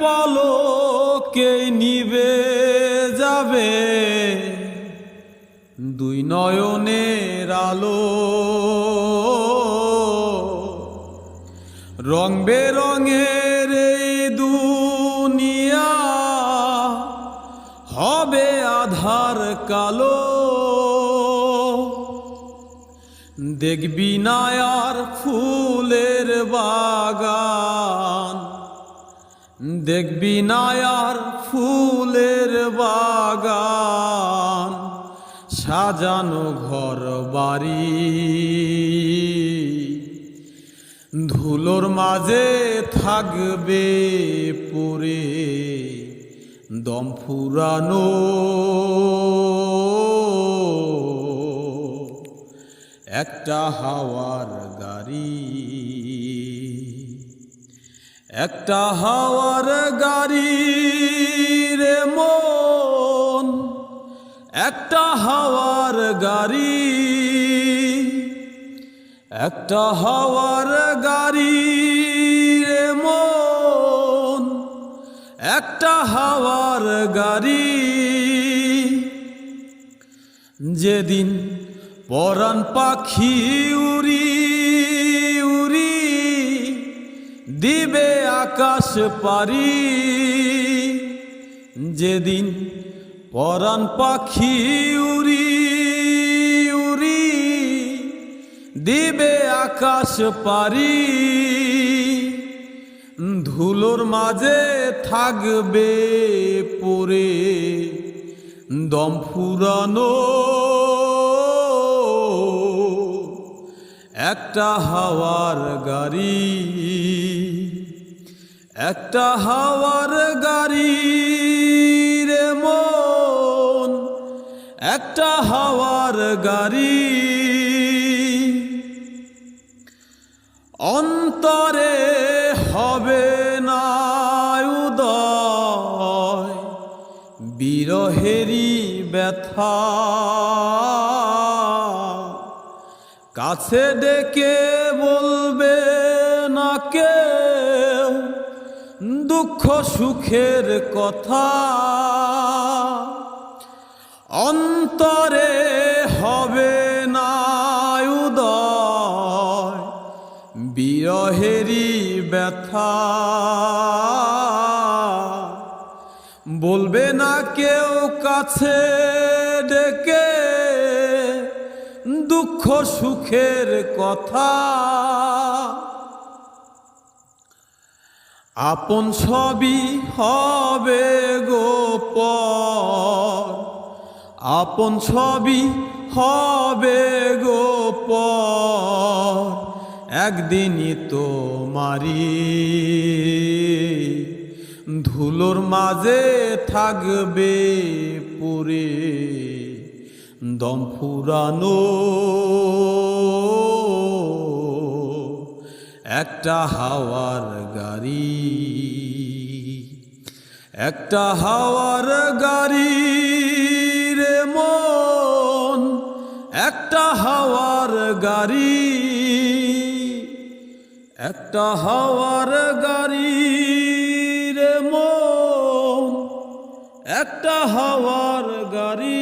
পলকে নিবে যাবে। দুই নয়নের আলো। রং বেরঙের এই দুনিয়া হবে আধার কালো। দেখবি নায়ার ফুলের বাগান। দেখবি নায়ার ফুলের বাগান, সাজানো ঘর বাড়ি। ধুলোর মাঝে থাকবে পরে দম ফুরানো। একটা হাওয়ার গাড়ি। একটা হাওয়ার গাড়ি রে মন, একটা হাওয়ার গাড়ি, একটা হাওয়ার গাড়ি রে মন, একটা হাওয়ার গাড়ি। যেদিন পরাণ পাখি উড়ি উড়ি দিবে আকাশ পারি। যেদিন পরাণ পাখি উড়ি উড়ি, দিবে আকাশ পারি। ধুলোর মাঝে থাকবে পরে দম ফুরানো একটা হাওয়ার গাড়ি, একটা হাওয়ার গাড়ি রে মন, একটা হাওয়ার গাড়ি। অন্তরে হবে না উদয় বিরহেরি ব্যথা। কাছে ডেকে বলবে না কেউ দুঃখ সুখের কথা। অন্তরে হবে না উদয় ব্যথা। বলবে না কেউ কাছে ডেকে দুঃখ সুখের কথা। আপন সবই হবে গোপ আপন ছবি হবে গোপ একদিনই তো মারি। ধুলোর মাঝে থাকবে পুরে। দম ফুরানো। একটা হাওয়ার গাড়ি। একটা হাওয়ার গাড়ি রে মন। একটা হাওয়ার গাড়ি। একটা হাওয়ার গাড়ি রে মন। একটা হাওয়ার গাড়ি।